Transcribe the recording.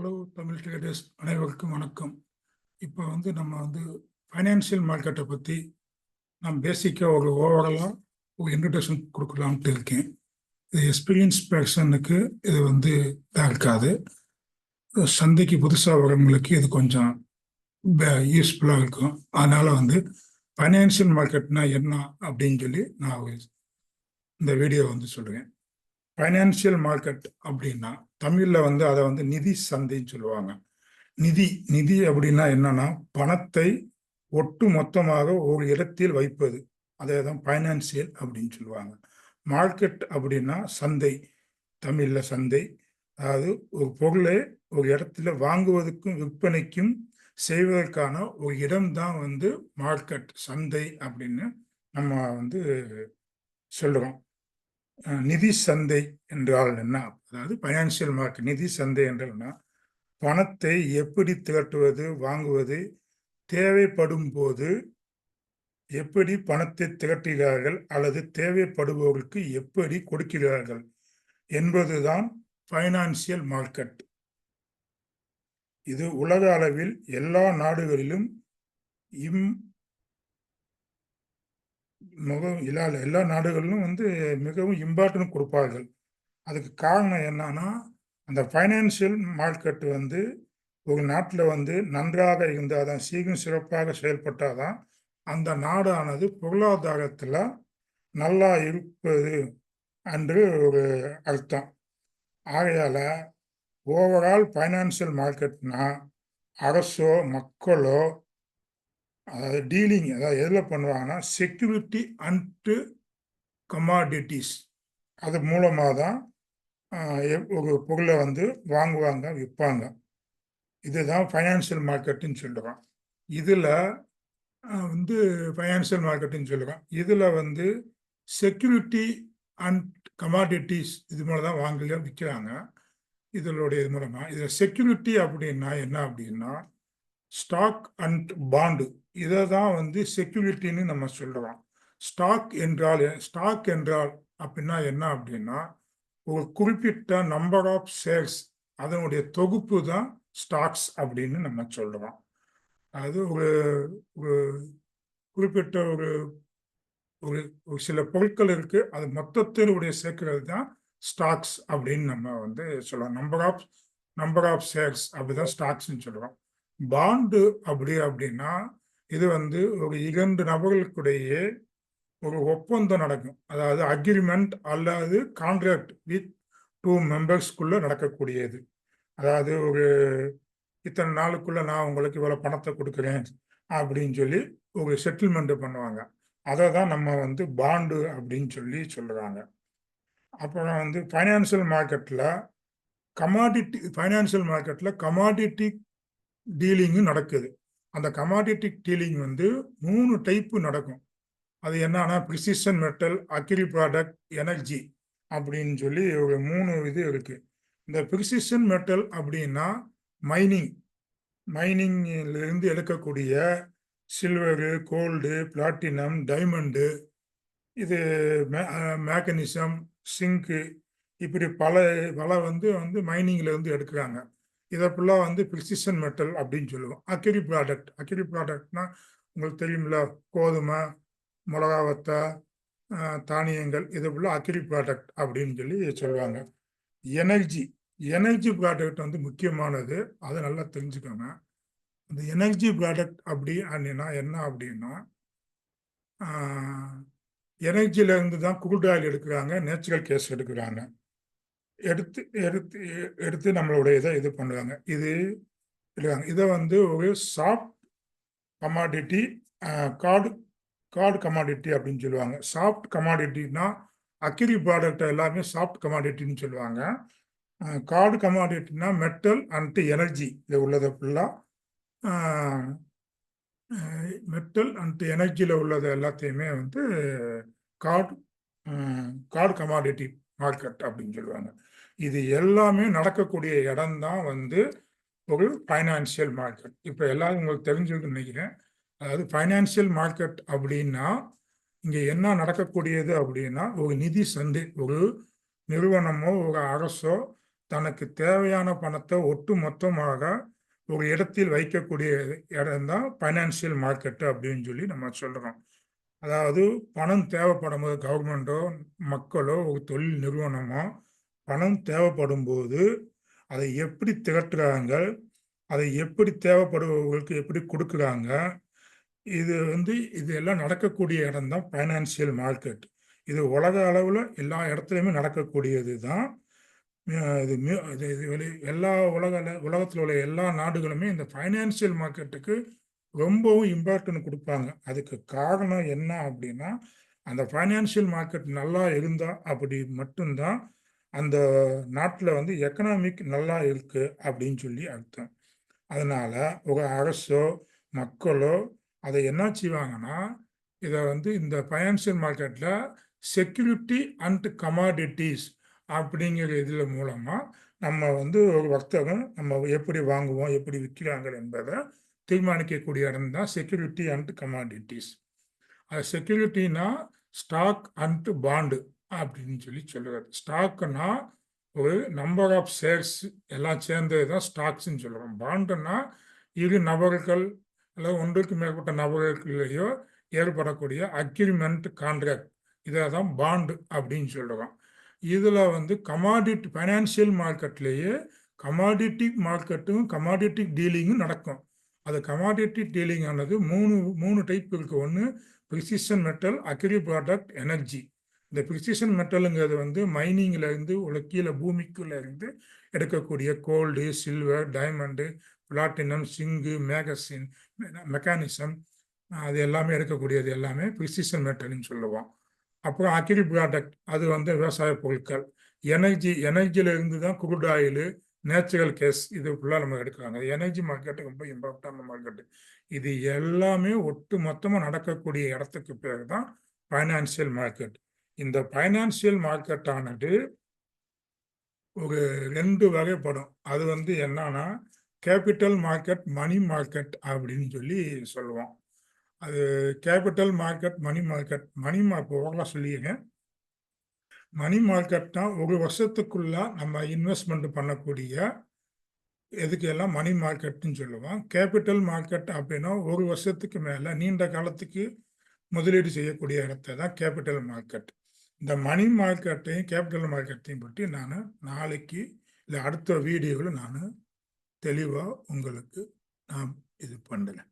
Hello Tamil traders அனைவருக்கும் வணக்கம். இப்போ வந்து நம்ம வந்து ஃபைனான்சியல் மார்க்கெட்டை பற்றி நான் பேசிக்காக ஒரு ஓவராலாக ஒரு இன்ட்ரடக்ஷன் கொடுக்கலான்ட்டு இருக்கேன். இது எக்ஸ்பீரியன்ஸ் பர்சனுக்கு இது வந்து இதாக இருக்காது. சந்தைக்கு புதுசாக வரவங்களுக்கு இது கொஞ்சம் யூஸ்ஃபுல்லாக இருக்கும். அதனால் வந்து ஃபைனான்சியல் மார்க்கெட்னா என்ன அப்படின்னு சொல்லி நான் ஒரு இந்த வீடியோ வந்து சொல்கிறேன் ஃபைனான்சியல் மார்க்கெட் அப்படின்னா தமிழில் வந்து அதை வந்து நிதி சந்தைன்னு சொல்லுவாங்க. நிதி நிதி அப்படின்னா என்னன்னா பணத்தை ஒட்டு மொத்தமாக ஒரு இடத்தில் வைப்பது. அதே தான் ஃபைனான்சியல் அப்படின்னு சொல்லுவாங்க. மார்க்கெட் அப்படின்னா சந்தை. தமிழில் சந்தை. அதாவது ஒரு பொருளை ஒரு இடத்துல வாங்குவதற்கும் விற்பனைக்கும் செய்வதற்கான ஒரு இடம்தான் வந்து மார்க்கெட் சந்தை அப்படின்னு நம்ம வந்து சொல்கிறோம் நிதி சந்தை என்றால் என்ன? அதாவது பைனான்சியல் மார்க்கெட் நிதி சந்தை என்றால்னா பணத்தை எப்படி திரட்டுவது வாங்குவது தேவைப்படும் போது எப்படி பணத்தை திரட்டுகிறார்கள் அல்லது தேவைப்படுபவர்களுக்கு எப்படி கொடுக்கிறார்கள் என்பதுதான் ஃபைனான்சியல் மார்க்கெட் இது உலக அளவில் எல்லா நாடுகளிலும் இம் மிகவும் எல்லா எல்லா நாடுகளிலும் வந்து மிகவும் இம்பார்ட்டன்ட் கொடுப்பார்கள். அதுக்கு காரணம் என்னன்னா அந்த ஃபைனான்சியல் மார்க்கெட் வந்து ஒரு நாட்டில் வந்து நன்றாக இருந்தால் தான் சீக்கிரம் சிறப்பாக செயல்பட்டால் தான் அந்த நாடானது பொருளாதாரத்தில் நல்லா இருப்பது என்று ஒரு அர்த்தம். ஆகையால் ஓவரால் ஃபைனான்சியல் மார்க்கெட்னா அரசோ மக்களோ அதாவது டீலிங் அதாவது எதில் பண்ணுவாங்கன்னா செக்யூரிட்டி அண்டு கமாடிட்டிஸ் அது மூலமாக தான் ஒரு பொருளை வந்து வாங்குவாங்க விற்பாங்க. இதுதான் ஃபைனான்சியல் மார்க்கெட்டுன்னு சொல்லுவோம் இதில் வந்து ஃபைனான்சியல் மார்க்கெட்டுன்னு சொல்லுவோம் இதில் வந்து செக்யூரிட்டி அண்ட் கமாடிட்டிஸ் இது மூலம் தான் வாங்கலையோ விற்கிறாங்க. இதனுடைய இது மூலமாக இதில் செக்யூரிட்டி அப்படின்னா என்ன அப்படின்னா ஸ்டாக் அண்ட் பாண்டு இதை தான் வந்து செக்யூரிட்டின்னு நம்ம சொல்கிறோம் ஸ்டாக் என்றால் ஸ்டாக் என்றால் அப்படின்னா என்ன அப்படின்னா ஒரு குறிப்பிட்ட நம்பர் ஆஃப் ஷேர்ஸ் அதனுடைய தொகுப்பு தான் ஸ்டாக்ஸ் அப்படின்னு நம்ம சொல்கிறோம் அது ஒரு ஒரு குறிப்பிட்ட ஒரு ஒரு ஒரு சில பொருட்கள் இருக்குது அது மொத்தத்தினுடைய சேர்க்கிறது தான் ஸ்டாக்ஸ் அப்படின்னு நம்ம வந்து சொல்லலாம். Number of number of shares அப்படிதான் ஸ்டாக்ஸ்ன்னு சொல்கிறோம் பாண்டு அப்படி அப்படின்னா இது வந்து ஒரு இரண்டு நபர்களுக்கிடையே ஒரு ஒப்பந்தம் நடக்கும். அதாவது அக்ரிமெண்ட் அல்லது கான்ட்ராக்ட் வித் டூ மெம்பர்ஸ்க்குள்ளே நடக்கக்கூடியது. அதாவது ஒரு இத்தனை நாளுக்குள்ளே நான் உங்களுக்கு இவ்வளோ பணத்தை கொடுக்குறேன் அப்படின்னு சொல்லி ஒரு செட்டில்மெண்ட் பண்ணுவாங்க. அதை தான் நம்ம வந்து பாண்டு அப்படின்னு சொல்லி சொல்கிறாங்க அப்புறம் வந்து ஃபைனான்சியல் மார்க்கெட்டில் கமாடிட்டி ஃபைனான்சியல் மார்க்கெட்டில் கமாடிட்டி டீலிங்கும் நடக்குது. அந்த கமாடிட்டி டீலிங் வந்து மூணு டைப்பு நடக்கும். அது என்னன்னா precision metal agri product energy அப்படின்னு சொல்லி ஒரு மூணு இது இருக்கு. இந்த ப்ரிசிஷன் மெட்டல் அப்படின்னா மைனிங் மைனிங்கிலிருந்து எடுக்கக்கூடிய சில்வரு கோல்டு பிளாட்டினம் டைமண்டு இது மேக்கனிசம் சிங்க்கு இப்படி பல பல வந்து வந்து மைனிங்லேருந்து எடுக்கிறாங்க. இதை ஃபுல்லாக வந்து ப்ரிசிஷன் மெட்டல் அப்படின்னு சொல்லுவோம். அக்கிரி ப்ராடக்ட் அக்கிரி ப்ராடக்ட்னா உங்களுக்கு தெரியுமில்ல கோதுமை மிளகா வத்தா தானியங்கள் இது ஃபுல்லாக அக்கிரி ப்ராடக்ட் அப்படின்னு சொல்லி சொல்லுவாங்க. எனர்ஜி எனர்ஜி ப்ராடக்ட் வந்து முக்கியமானது. அதை நல்லா தெரிஞ்சுக்கோங்க. அந்த எனர்ஜி ப்ராடக்ட் அப்படி அப்படின்னா என்ன அப்படின்னா எனர்ஜியிலேருந்து தான் குரூட் ஆயில் எடுக்கிறாங்க நேச்சுரல் கேஸ் எடுக்கிறாங்க. எடுத்து எடுத்து எடுத்து நம்மளுடைய இதை இது பண்ணுறாங்க இது இருக்காங்க இதை வந்து ஒரு soft commodity hard hard commodity அப்படின்னு சொல்லுவாங்க. சாஃப்ட் கமாடிட்டினா அக்கிரி ப்ராடக்ட் எல்லாமே சாஃப்ட் கமாடிட்டின்னு சொல்லுவாங்க. கார்டு கமாடிட்டினா மெட்டல் அண்ட் எனர்ஜி இது உள்ளதை ஃபுல்லாக மெட்டல் அண்ட் எனர்ஜியில் உள்ளது எல்லாத்தையுமே வந்து கார்டு கார்டு கமாடிட்டி மார்க்கெட் அப்படின்னு சொல்லுவாங்க. இது எல்லாமே நடக்கக்கூடிய இடம் தான் வந்து ஒரு ஃபைனான்சியல் மார்க்கெட் இப்போ எல்லாரும் உங்களுக்கு தெரிஞ்சுக்கணும்னு நினைக்கிறேன். அதாவது ஃபைனான்சியல் மார்க்கெட் அப்படின்னா இங்கே என்ன நடக்கக்கூடியது அப்படின்னா ஒரு நிதி சந்தை ஒரு நிறுவனமோ ஒரு அரசோ தனக்கு தேவையான பணத்தை ஒட்டு மொத்தமாக ஒரு இடத்தில் வைக்கக்கூடிய இடம் தான் ஃபைனான்சியல் மார்க்கெட்டு அப்படின்னு சொல்லி நம்ம சொல்கிறோம் அதாவது பணம் தேவைப்படும் போது கவர்மெண்ட்டோ மக்களோ ஒரு தொழில் நிறுவனமோ பணம் தேவைப்படும் போது அதை எப்படி திகட்டுறாங்க அதை எப்படி தேவைப்படுபவர்களுக்கு எப்படி கொடுக்குறாங்க இது வந்து இது எல்லாம் நடக்கக்கூடிய இடம் தான் ஃபைனான்சியல் மார்க்கெட் இது உலக அளவில் எல்லா இடத்துலையுமே நடக்கக்கூடியது தான். இது இது எல்லா உலக உலகத்தில் உள்ள எல்லா நாடுகளுமே இந்த ஃபைனான்சியல் மார்க்கெட்டுக்கு ரொம்பவும் இம்பார்ட்டன்ட் கொடுப்பாங்க. அதுக்கு காரணம் என்ன அப்படின்னா அந்த ஃபைனான்சியல் மார்க்கெட் நல்லா இருந்தா அப்படி மட்டும்தான் அந்த நாட்டில் வந்து எக்கனாமிக் நல்லா இருக்கு அப்படின்னு சொல்லி அர்த்தம். அதனால ஒரு அரசோ மக்களோ அதை என்ன செய்வாங்கன்னா இதை வந்து இந்த ஃபைனான்சியல் மார்க்கெட்டில் செக்யூரிட்டி அண்ட் கமாடிட்டிஸ் அப்படிங்கிற இதில் மூலமாக நம்ம வந்து ஒரு வர்த்தகம் நம்ம எப்படி வாங்குவோம் எப்படி விற்கிறாங்க என்பதை தீர்மானிக்கக்கூடிய இடம் தான் செக்யூரிட்டி அண்ட் கமாடிட்டிஸ் அது செக்யூரிட்டினா ஸ்டாக் அண்ட் பாண்டு அப்படின்னு சொல்லி சொல்லுறது ஸ்டாக்குன்னா ஒரு நம்பர் ஆஃப் ஷேர்ஸ் எல்லாம் சேர்ந்தது தான் ஸ்டாக்ஸ்ன்னு சொல்லுவோம் பாண்டுன்னா இரு நபர்கள் அல்லது ஒன்றுக்கு மேற்பட்ட நபர்களுக்குள்ளேயோ ஏற்படக்கூடிய அக்ரிமெண்ட் கான்ட்ராக்ட் இதை தான் பாண்டு அப்படின்னு சொல்கிறோம் இதில் வந்து கமாடிட்டி ஃபைனான்சியல் மார்க்கெட்லேயே கமாடிட்டி மார்க்கெட்டும் கமாடிட்டி டீலிங்கும் நடக்கும். அது கமாடிட்டி டீலிங் ஆனது மூணு மூணு டைப் இருக்குது ஒன்று precision metal agri product energy இந்த ப்ரிசிஷன் மெட்டலுங்கிறது வந்து மைனிங்கில் இருந்து உள்ள கீழே பூமிக்குள்ளே இருந்து எடுக்கக்கூடிய gold silver diamond platinum zinc magnesium mechanism அது எல்லாமே எடுக்கக்கூடியது எல்லாமே பிரிசிஷன் மெட்டல்னு சொல்லுவோம். அப்புறம் அக்ரி ப்ராடக்ட் அது வந்து விவசாய பொருட்கள். எனர்ஜி எனர்ஜியிலிருந்து தான் குருட் ஆயில் நேச்சுரல் கேஸ் இது ஃபுல்லாக நம்ம எடுக்கிறாங்க. எனர்ஜி மார்க்கெட்டு ரொம்ப இம்பார்ட்டன்ட் மார்க்கெட்டு இது எல்லாமே ஒட்டு மொத்தமாக நடக்கக்கூடிய இடத்துக்கு பேர் தான் ஃபைனான்சியல் மார்க்கெட் இந்த ஃபைனான்சியல் மார்க்கெட் ஆனது ஒரு ரெண்டு வகைப்படும். அது வந்து என்னன்னா கேபிட்டல் மார்க்கெட் மணி மார்க்கெட் அப்படின்னு சொல்லி சொல்லுவோம். அது capital market money market money mark ஓவராக சொல்லியிருக்கேன் மணி மார்க்கெட்னா ஒரு வருஷத்துக்குள்ள நம்ம இன்வெஸ்ட்மெண்ட் பண்ணக்கூடிய எதுக்கு எல்லாம் மணி மார்க்கெட்னு சொல்லுவோம். கேபிட்டல் மார்க்கெட் அப்படின்னா ஒரு வருஷத்துக்கு மேலே நீண்ட காலத்துக்கு முதலீடு செய்யக்கூடிய இடத்த தான் கேபிட்டல் மார்க்கெட் இந்த மணி மார்க்கெட்டையும் கேபிட்டல் மார்க்கெட்டையும் பற்றி நான் நாளைக்கு இல்லை அடுத்த வீடியோவில் நான் தெளிவாக உங்களுக்கு நான் இது பண்ணுறேன்.